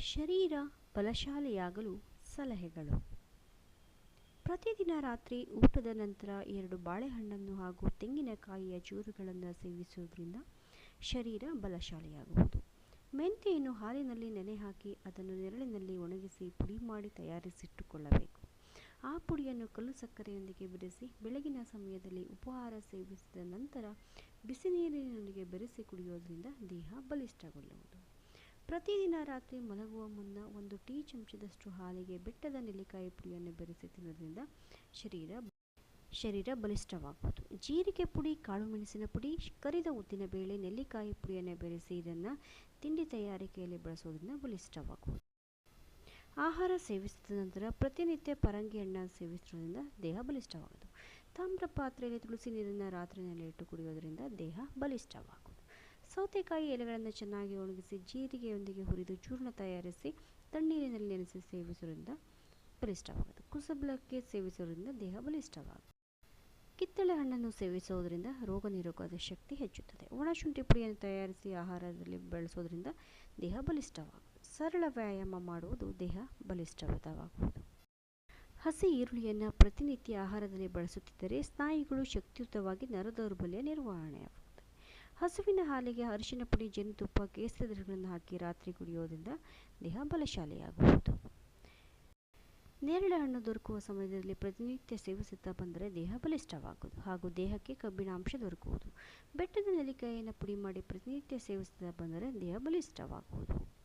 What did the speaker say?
ಶರೀರ ಬಲಶಾಲಿಯಾಗಲು ಸಲಹೆಗಳು. ಪ್ರತಿದಿನ ರಾತ್ರಿ ಊಟದ ನಂತರ ಎರಡು ಬಾಳೆಹಣ್ಣನ್ನು ಹಾಗೂ ತೆಂಗಿನಕಾಯಿಯ ಚೂರುಗಳನ್ನು ಸೇವಿಸುವುದರಿಂದ ಶರೀರ ಬಲಶಾಲಿಯಾಗುವುದು. ಮೆಂತೆಯನ್ನು ಹಾಲಿನಲ್ಲಿ ನೆನೆ ಹಾಕಿ ಅದನ್ನು ನೆರಳಿನಲ್ಲಿ ಒಣಗಿಸಿ ಪುಡಿ ಮಾಡಿ ತಯಾರಿಸಿಟ್ಟುಕೊಳ್ಳಬೇಕು. ಆ ಪುಡಿಯನ್ನು ಕಲ್ಲು ಸಕ್ಕರೆಯೊಂದಿಗೆ ಬೆರೆಸಿ ಬೆಳಗಿನ ಸಮಯದಲ್ಲಿ ಉಪಹಾರ ಸೇವಿಸಿದ ನಂತರ ಬಿಸಿ ನೀರಿನೊಂದಿಗೆ ಬೆರೆಸಿ ಕುಡಿಯೋದರಿಂದ ದೇಹ ಬಲಿಷ್ಠಗೊಳ್ಳುವುದು. ಪ್ರತಿದಿನ ರಾತ್ರಿ ಮಲಗುವ ಮುನ್ನ ಒಂದು ಟೀ ಚಮಚದಷ್ಟು ಹಾಲಿಗೆ ಬೆಟ್ಟದ ನೆಲ್ಲಿಕಾಯಿ ಪುಡಿಯನ್ನು ಬೆರೆಸಿ ತಿನ್ನೋದ್ರಿಂದ ಶರೀರ ಶರೀರ ಬಲಿಷ್ಠವಾಗುವುದು ಜೀರಿಗೆ ಪುಡಿ, ಕಾಳು ಮೆಣಸಿನ ಪುಡಿ, ಕರಿದ ಉದ್ದಿನ ಬೇಳೆ, ನೆಲ್ಲಿಕಾಯಿ ಪುಡಿಯನ್ನು ಬೆರೆಸಿ ಇದನ್ನು ತಿಂಡಿ ತಯಾರಿಕೆಯಲ್ಲಿ ಬಳಸೋದ್ರಿಂದ ಬಲಿಷ್ಠವಾಗುವುದು ಆಹಾರ ಸೇವಿಸಿದ ನಂತರ ಪ್ರತಿನಿತ್ಯ ಪರಂಗಿ ಹಣ್ಣನ್ನು ಸೇವಿಸುವುದರಿಂದ ದೇಹ ಬಲಿಷ್ಠವಾಗುವುದು ತಾಮ್ರ ಪಾತ್ರೆಯಲ್ಲಿ ತುಳಸಿ ನೀರನ್ನು ರಾತ್ರಿನಲ್ಲಿ ಇಟ್ಟು ಕುಡಿಯೋದರಿಂದ ದೇಹ ಬಲಿಷ್ಠವಾಗುವುದು ಸೌತೆಕಾಯಿ ಎಲೆಗಳನ್ನು ಚೆನ್ನಾಗಿ ಒಣಗಿಸಿ ಜೀರಿಗೆಯೊಂದಿಗೆ ಹುರಿದು ಚೂರ್ಣ ತಯಾರಿಸಿ ತಣ್ಣೀರಿನಲ್ಲಿ ನೆನೆಸಿ ಸೇವಿಸುವುದರಿಂದ ಬಲಿಷ್ಠವಾಗುತ್ತೆ ಕುಸಬಲಕ್ಕೆ ಸೇವಿಸುವುದರಿಂದ ದೇಹ ಬಲಿಷ್ಠವಾಗುತ್ತೆ ಕಿತ್ತಳೆ ಹಣ್ಣನ್ನು ಸೇವಿಸುವುದರಿಂದ ರೋಗ ನಿರೋಧಕ ಶಕ್ತಿ ಹೆಚ್ಚುತ್ತದೆ. ಒಣಶುಂಠಿ ಪುಡಿಯನ್ನು ತಯಾರಿಸಿ ಆಹಾರದಲ್ಲಿ ಬಳಸೋದ್ರಿಂದ ದೇಹ ಬಲಿಷ್ಠವಾಗುತ್ತದೆ ಸರಳ ವ್ಯಾಯಾಮ ಮಾಡುವುದು ದೇಹ ಬಲಿಷ್ಠವಾಗುವುದು ಹಸಿ ಈರುಳ್ಳಿಯನ್ನು ಪ್ರತಿನಿತ್ಯ ಆಹಾರದಲ್ಲಿ ಬಳಸುತ್ತಿದ್ದರೆ ಸ್ನಾಯುಗಳು ಶಕ್ತಿಯುತವಾಗಿ ನರದೌರ್ಬಲ್ಯ ನಿರ್ವಹಣೆಯಾಗುತ್ತದೆ. ಹಸುವಿನ ಹಾಲಿಗೆ ಅರಿಶಿನ ಪುಡಿ, ಜೇನುತುಪ್ಪ, ಕೇಸರಿಗಳನ್ನು ಹಾಕಿ ರಾತ್ರಿ ಕುಡಿಯೋದ್ರಿಂದ ದೇಹ ಬಲಶಾಲಿಯಾಗಬಹುದು. ನೇರಳೆ ಹಣ್ಣು ದೊರಕುವ ಸಮಯದಲ್ಲಿ ಪ್ರತಿನಿತ್ಯ ಸೇವಿಸುತ್ತಾ ಬಂದರೆ ದೇಹ ಬಲಿಷ್ಠವಾಗುವುದು ಹಾಗೂ ದೇಹಕ್ಕೆ ಕಬ್ಬಿಣಾಂಶ ದೊರಕುವುದು. ಬೆಟ್ಟದ ನೆಲ್ಲಿಕಾಯಿಯನ್ನು ಪುಡಿ ಮಾಡಿ ಪ್ರತಿನಿತ್ಯ ಸೇವಿಸುತ್ತಾ ಬಂದರೆ ದೇಹ ಬಲಿಷ್ಠವಾಗುವುದು.